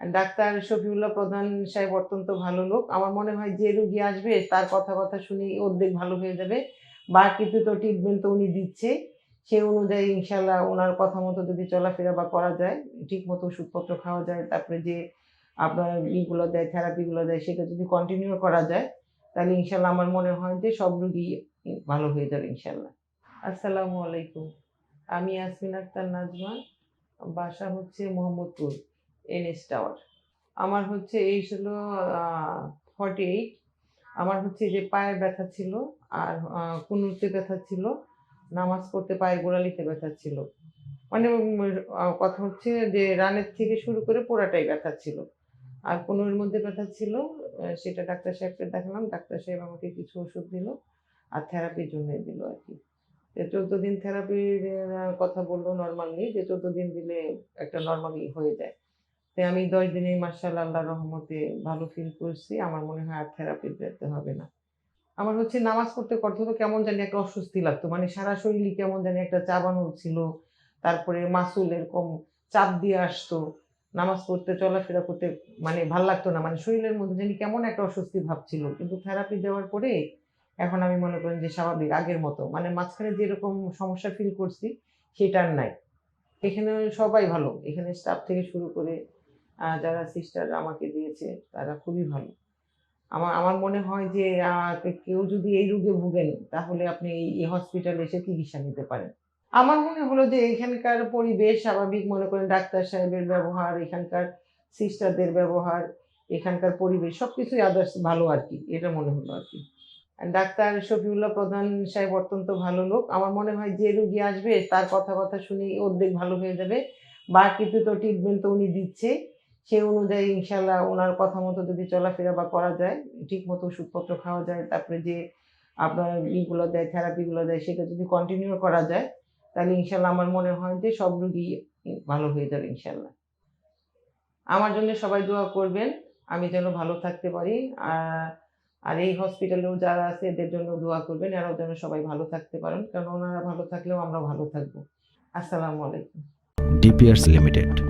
Doctor Shafiullah প্রধান সাহেব অত্যন্ত ভালো লোক। আমার মনে হয় যে রুগী আসবে, তার কথাবার্তা শুনে অর্ধেক ভালো হয়ে যাবে। বাকিতে তো ট্রিটমেন্ট তো উনি দিচ্ছে। সেই অনুযায়ী ইনশাল্লাহ ওনার কথা মতো যদি চলাফেরা বা করা যায় ঠিক মতো ওষুধপত্র খাওয়া যায়, তারপরে যে আপনার ইগুলো দেয় থেরাপিগুলো দেয়, সেটা যদি কন্টিনিউ করা যায়, তাহলে ইনশাল্লাহ আমার মনে হয় যে সব রুগী ভালো হয়ে যাবে ইনশাল্লাহ আসসালামু আলাইকুম। আমি ইয়াসমিন আক্তার নাজমা। বাসা হচ্ছে মোহাম্মদপুর। এনএস টাওয়ার আমার হচ্ছে এই ছিল ফর্টি এইট আমার হচ্ছে যে পায়ে ব্যথা ছিল আর কুনুতে ব্যথা ছিল, নামাজ পড়তে পায়ের গোড়ালিতে ব্যথা ছিল। মানে কথা হচ্ছে যে রানের থেকে শুরু করে পুরাটাই ব্যথা ছিল। আর কোনোর মধ্যে ব্যথা ছিল সেটা ডাক্তার সাহেবকে দেখালাম, ডাক্তার সাহেব আমাকে কিছু ওষুধ দিল আর থেরাপির জন্য দিল আর কি। চোদ্দ দিন থেরাপির কথা বলল নর্মালি যে চোদ্দ দিন দিলে একটা নর্মালি হয়ে যায়। আমি দশ দিনে মার্শাল আল্লাহ রহমতে ভালো ফিল করছি। আমার মনে হয় আর থেরাপি দিতে হবে না। আমার হচ্ছে নামাজ পড়তে করতে তো কেমন জানি একটা অস্বস্তি লাগতো। মানে সারা শরীরই কেমন জানি একটা চাবানো ছিল। তারপরে মাসুল এরকম চাপ দিয়ে আসতো। নামাজ পড়তে, চলাফেরা করতে মানে ভালো লাগতো না। মানে শরীরের মধ্যে জানি কেমন একটা অস্বস্তি ভাব ছিল। কিন্তু থেরাপি দেওয়ার পরে এখন আমি মনে করেন যে স্বাভাবিক, আগের মতো। মানে মাঝখানে যেরকম সমস্যা ফিল করছি, সেটা আর নাই। এখানে সবাই ভালো। এখানে স্টাফ থেকে শুরু করে যারা সিস্টার আমাকে দিয়েছে, তারা খুবই ভালো। আমার আমার মনে হয় যে কেউ যদি এই রোগে ভুগেন, তাহলে আপনি এই হসপিটালে এসে চিকিৎসা নিতে পারেন। আমার মনে হলো যে, এখানকার পরিবেশ স্বাভাবিক, মনে করেন ডাক্তার সাহেবের ব্যবহার, এখানকার সিস্টারদের ব্যবহার, এখানকার পরিবেশ সব কিছুই আদার্স ভালো আর কি, এটা মনে হলো আর কি। ডাক্তার শফিউল্লাহ প্রধান সাহেব অত্যন্ত ভালো লোক। আমার মনে হয় যে রুগী আসবে, তার কথাবার্তা শুনে অর্ধেক ভালো হয়ে যাবে। বাকিতে তো ট্রিটমেন্ট তো উনি দিচ্ছে। সেই অনুযায়ী ইনশাল্লাহ ওনার কথা মতো যদি চলাফেরা বা করা যায়, ঠিক মতো ওষুধপত্র খাওয়া যায়, তারপরে যে আপনার ইগুলো দেয়, থেরাপিগুলো দেয়, সেটা যদি কন্টিনিউ করা যায়, তাহলে ইনশাল্লাহ আমার মনে হয় যে সব রুগী ভালো হয়ে যাবে ইনশাল্লাহ। আমার জন্য সবাই দোয়া করবেন, আমি যেন ভালো থাকতে পারি। আর আর এই হসপিটালেও যারা আছে, এদের জন্য দোয়া করবেন, এরাও যেন সবাই ভালো থাকতে পারেন। কারণ ওনারা ভালো থাকলেও আমরা ভালো থাকব। আসসালামু আলাইকুম। ডিপিয়ার্স লিমিটেড